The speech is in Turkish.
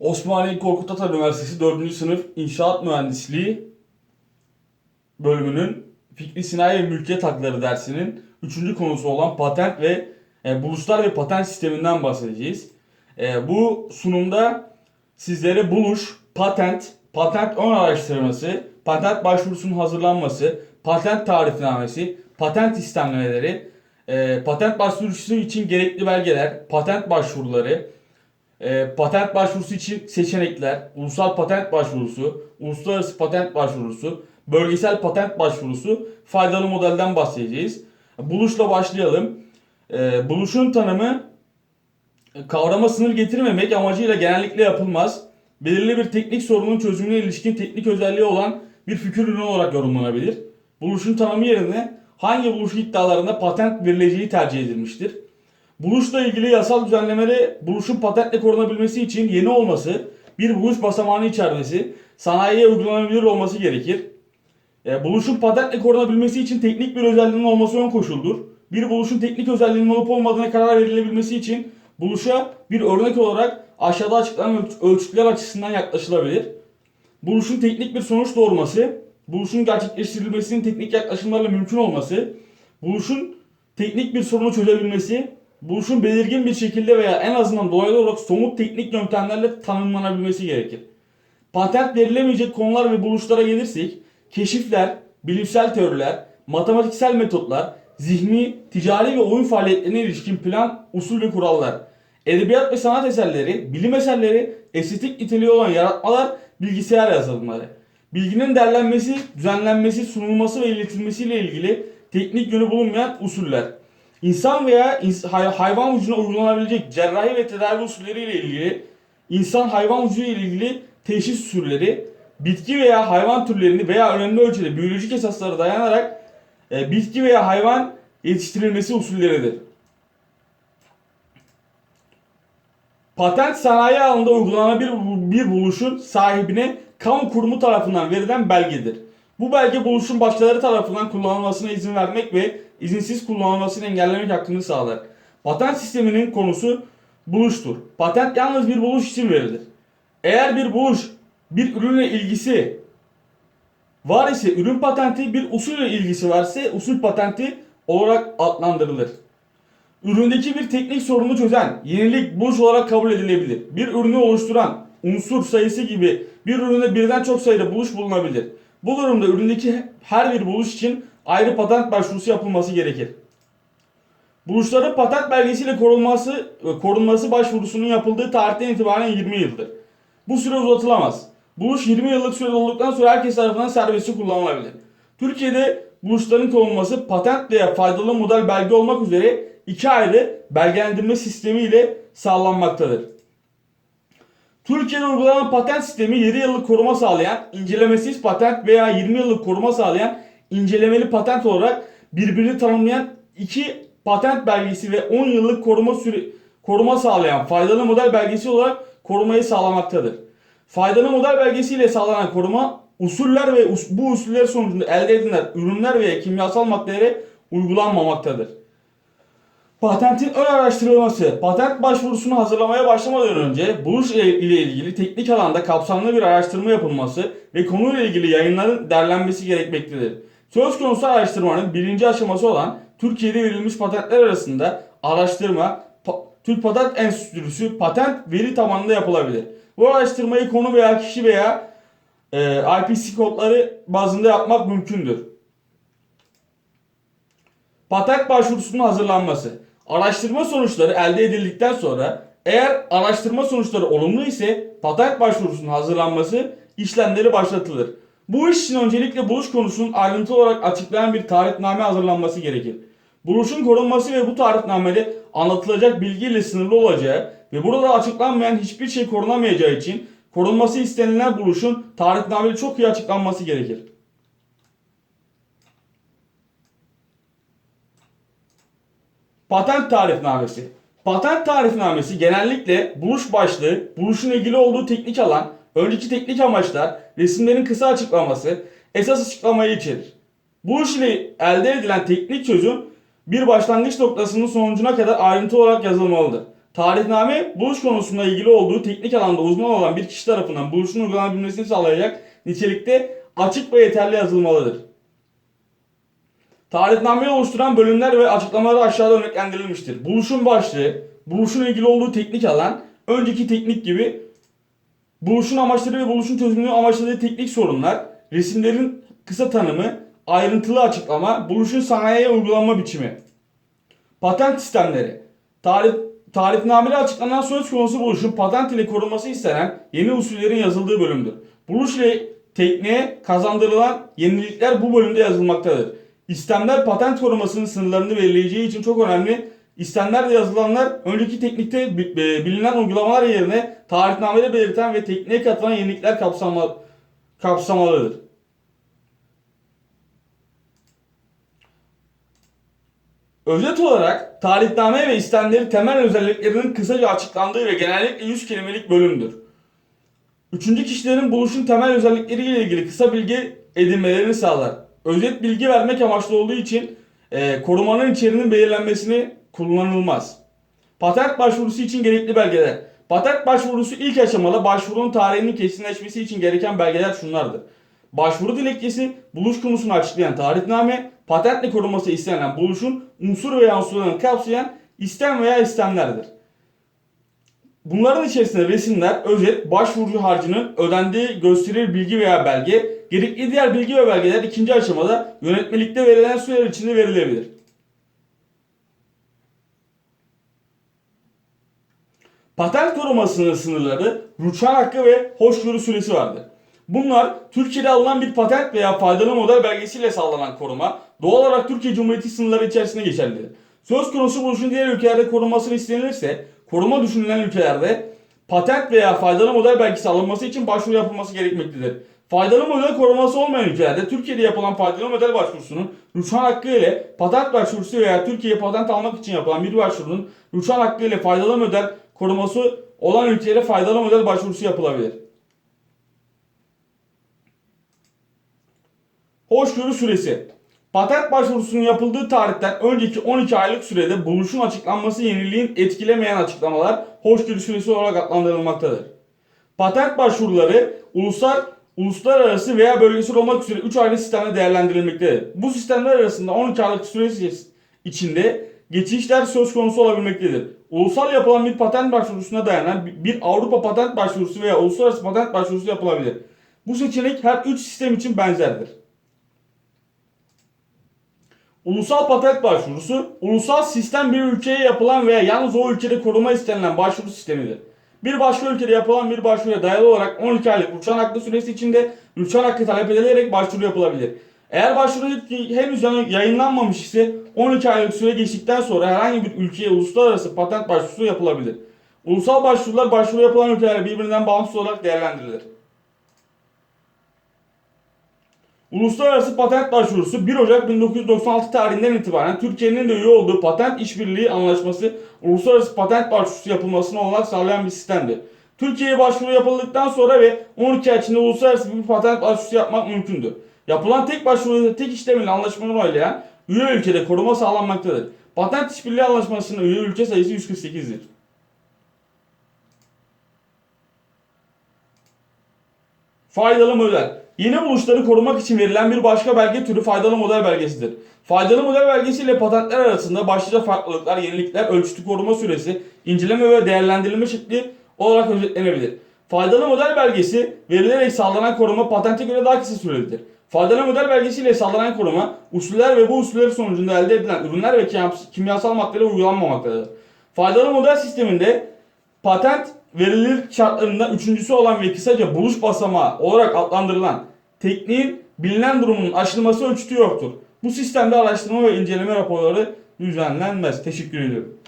Osmaniye Korkut Ata Üniversitesi 4. sınıf İnşaat Mühendisliği bölümünün Fikri Sinayi ve Mülkiyet Hakları dersinin 3. konusu olan patent ve e, buluşlar ve patent sisteminden bahsedeceğiz. E, bu sunumda sizlere buluş, patent, patent ön araştırması, patent başvurusunun hazırlanması, patent tarifnamesi, patent istemlemeleri, e, patent başvurusu için gerekli belgeler, patent başvuruları, e, patent başvurusu için seçenekler, ulusal patent başvurusu, uluslararası patent başvurusu, bölgesel patent başvurusu, faydalı modelden bahsedeceğiz. Buluşla başlayalım. E, buluşun tanımı kavrama sınır getirmemek amacıyla genellikle yapılmaz. Belirli bir teknik sorunun çözümüne ilişkin teknik özelliği olan bir fikir ürünü olarak yorumlanabilir. Buluşun tanımı yerine hangi buluş iddialarında patent verileceği tercih edilmiştir. Buluşla ilgili yasal düzenlemeleri buluşun patentle korunabilmesi için yeni olması, bir buluş basamağını içermesi, sanayiye uygulanabilir olması gerekir. E, buluşun patentle korunabilmesi için teknik bir özelliğinin olması ön koşuldur. Bir buluşun teknik özelliğinin olup olmadığına karar verilebilmesi için buluşa bir örnek olarak aşağıda açıklanan ölç- ölçütler açısından yaklaşılabilir. Buluşun teknik bir sonuç doğurması, buluşun gerçekleştirilmesinin teknik yaklaşımlarla mümkün olması, buluşun teknik bir sorunu çözebilmesi, buluşun belirgin bir şekilde veya en azından dolaylı olarak somut teknik yöntemlerle tanımlanabilmesi gerekir. Patent verilemeyecek konular ve buluşlara gelirsek, keşifler, bilimsel teoriler, matematiksel metotlar, zihni, ticari ve oyun faaliyetlerine ilişkin plan, usul ve kurallar, edebiyat ve sanat eserleri, bilim eserleri, estetik niteliği olan yaratmalar, bilgisayar yazılımları. Bilginin derlenmesi, düzenlenmesi, sunulması ve iletilmesiyle ilgili teknik yönü bulunmayan usuller. İnsan veya ins- hay- hayvan vücuduna uygulanabilecek cerrahi ve tedavi usulleriyle ilgili, insan hayvan vücudu ile ilgili teşhis usulleri, bitki veya hayvan türlerini veya önemli ölçüde biyolojik esaslara dayanarak e, bitki veya hayvan yetiştirilmesi usulleridir. Patent sanayi alanında uygulanan bir, bir buluşun sahibine kamu kurumu tarafından verilen belgedir. Bu belge buluşun başkaları tarafından kullanılmasına izin vermek ve izinsiz kullanılmasını engellemek hakkını sağlar. Patent sisteminin konusu buluştur. Patent yalnız bir buluş için verilir. Eğer bir buluş bir ürünle ilgisi var ise ürün patenti bir usulle ilgisi varsa usul patenti olarak adlandırılır. Üründeki bir teknik sorunu çözen yenilik buluş olarak kabul edilebilir. Bir ürünü oluşturan unsur sayısı gibi bir üründe birden çok sayıda buluş bulunabilir. Bu durumda üründeki her bir buluş için ayrı patent başvurusu yapılması gerekir. Buluşların patent belgesiyle korunması, korunması başvurusunun yapıldığı tarihten itibaren 20 yıldır. Bu süre uzatılamaz. Buluş 20 yıllık süre olduktan sonra herkes tarafından serbestçe kullanılabilir. Türkiye'de buluşların konulması patent veya faydalı model belge olmak üzere iki ayrı belgelendirme sistemi ile sağlanmaktadır. Türkiye'de uygulanan patent sistemi 7 yıllık koruma sağlayan, incelemesiz patent veya 20 yıllık koruma sağlayan incelemeli patent olarak birbirini tanımlayan iki patent belgesi ve 10 yıllık koruma süre koruma sağlayan faydalı model belgesi olarak korumayı sağlamaktadır. Faydalı model belgesiyle sağlanan koruma usuller ve us- bu usuller sonucunda elde edilen ürünler veya kimyasal maddelere uygulanmamaktadır. Patentin ön araştırılması, patent başvurusunu hazırlamaya başlamadan önce buluş ile ilgili teknik alanda kapsamlı bir araştırma yapılması ve konuyla ilgili yayınların derlenmesi gerekmektedir. Söz konusu araştırmanın birinci aşaması olan Türkiye'de verilmiş patentler arasında araştırma, pa- Türk Patent Enstitüsü patent veri tabanında yapılabilir. Bu araştırmayı konu veya kişi veya e, IPC kodları bazında yapmak mümkündür. Patent başvurusunun hazırlanması. Araştırma sonuçları elde edildikten sonra eğer araştırma sonuçları olumlu ise patent başvurusunun hazırlanması işlemleri başlatılır. Bu iş için öncelikle buluş konusunun ayrıntılı olarak açıklayan bir tarifname hazırlanması gerekir. Buluşun korunması ve bu tarifnamede anlatılacak bilgiyle sınırlı olacağı ve burada açıklanmayan hiçbir şey korunamayacağı için korunması istenilen buluşun tarifnamede çok iyi açıklanması gerekir. Patent tarifnamesi. Patent tarifnamesi genellikle buluş başlığı, buluşun ilgili olduğu teknik alan, önceki teknik amaçlar, resimlerin kısa açıklaması, esas açıklamayı içerir. Buluş ile elde edilen teknik çözüm bir başlangıç noktasının sonucuna kadar ayrıntı olarak yazılmalıdır. Tarihname buluş konusunda ilgili olduğu teknik alanda uzman olan bir kişi tarafından buluşun uygulanabilmesini sağlayacak nitelikte açık ve yeterli yazılmalıdır. Tarihnameyi oluşturan bölümler ve açıklamaları aşağıda örneklendirilmiştir. Buluşun başlığı, buluşun ilgili olduğu teknik alan, önceki teknik gibi buluşun amaçları ve buluşun çözümünü amaçladığı teknik sorunlar, resimlerin kısa tanımı, ayrıntılı açıklama, buluşun sanayiye uygulanma biçimi. Patent sistemleri. Tarih, tarifnameli açıklanan söz konusu buluşun patent ile korunması istenen yeni usullerin yazıldığı bölümdür. Buluş ile tekniğe kazandırılan yenilikler bu bölümde yazılmaktadır. İstemler patent korumasının sınırlarını belirleyeceği için çok önemli. İstemlerde yazılanlar önceki teknikte e, bilinen uygulamalar yerine tarifnamede belirten ve tekniğe katılan yenilikler kapsama, kapsamalıdır. Özet olarak tarihname ve istemleri temel özelliklerinin kısaca açıklandığı ve genellikle 100 kelimelik bölümdür. Üçüncü kişilerin buluşun temel özellikleriyle ilgili kısa bilgi edinmelerini sağlar. Özet bilgi vermek amaçlı olduğu için e, korumanın içeriğinin belirlenmesini kullanılmaz. Patent başvurusu için gerekli belgeler. Patent başvurusu ilk aşamada başvurunun tarihinin kesinleşmesi için gereken belgeler şunlardır. Başvuru dilekçesi, buluş konusunu açıklayan tarihname, patentle korunması istenen buluşun unsur veya unsurlarını kapsayan istem veya istemlerdir. Bunların içerisinde resimler, özet, başvurucu harcının ödendiği gösterir bilgi veya belge, gerekli diğer bilgi ve belgeler ikinci aşamada yönetmelikte verilen süreler içinde verilebilir. Patent korumasının sınırları, rüçhan hakkı ve hoşgörü süresi vardır. Bunlar Türkiye'de alınan bir patent veya faydalı model belgesiyle sağlanan koruma doğal olarak Türkiye Cumhuriyeti sınırları içerisinde geçerlidir. Söz konusu buluşun diğer ülkelerde korunmasını istenilirse koruma düşünülen ülkelerde patent veya faydalı model belgesi alınması için başvuru yapılması gerekmektedir. Faydalı model koruması olmayan ülkelerde Türkiye'de yapılan faydalı model başvurusunun rüçhan hakkı ile patent başvurusu veya Türkiye'ye patent almak için yapılan bir başvurunun rüçhan hakkı ile faydalı model koruması olan ülkelere faydalı model başvurusu yapılabilir. Hoşgörü süresi. Patent başvurusunun yapıldığı tarihten önceki 12 aylık sürede buluşun açıklanması yeniliğin etkilemeyen açıklamalar hoşgörü süresi olarak adlandırılmaktadır. Patent başvuruları ulusal, uluslararası veya bölgesel olmak üzere 3 ayrı sistemde değerlendirilmektedir. Bu sistemler arasında 12 aylık süresi içinde geçişler söz konusu olabilmektedir. Ulusal yapılan bir patent başvurusuna dayanan bir Avrupa patent başvurusu veya uluslararası patent başvurusu yapılabilir. Bu seçenek her 3 sistem için benzerdir. Ulusal patent başvurusu, ulusal sistem bir ülkeye yapılan veya yalnız o ülkede koruma istenilen başvuru sistemidir. Bir başka ülkede yapılan bir başvuruya dayalı olarak 12 aylık uçan hakkı süresi içinde uçan hakkı talep edilerek başvuru yapılabilir. Eğer başvuru henüz yayınlanmamış ise 12 aylık süre geçtikten sonra herhangi bir ülkeye uluslararası patent başvurusu yapılabilir. Ulusal başvurular başvuru yapılan ülkeler birbirinden bağımsız olarak değerlendirilir. Uluslararası patent başvurusu 1 Ocak 1996 tarihinden itibaren Türkiye'nin de üye olduğu Patent İşbirliği Anlaşması uluslararası patent başvurusu yapılmasına olanak sağlayan bir sistemdir. Türkiye'ye başvuru yapıldıktan sonra ve 12 ay içinde uluslararası bir patent başvurusu yapmak mümkündür. Yapılan tek başvuruda tek işlem ile anlaşmayı onaylayan üye ülkede koruma sağlanmaktadır. Patent İşbirliği Anlaşması'nın üye ülke sayısı 148'dir. Faydalı model. Yeni buluşları korumak için verilen bir başka belge türü faydalı model belgesidir. Faydalı model belgesi ile patentler arasında başlıca farklılıklar, yenilikler, ölçütü koruma süresi, inceleme ve değerlendirilme şekli olarak özetlenebilir. Faydalı model belgesi verilerek sağlanan koruma patente göre daha kısa sürelidir. Faydalı model belgesi ile sağlanan koruma usuller ve bu usuller sonucunda elde edilen ürünler ve kimyasal maddelere uygulanmamaktadır. Faydalı model sisteminde patent verilir şartlarında üçüncüsü olan ve kısaca buluş basamağı olarak adlandırılan tekniğin bilinen durumunun aşılması ölçütü yoktur. Bu sistemde araştırma ve inceleme raporları düzenlenmez. Teşekkür ediyorum.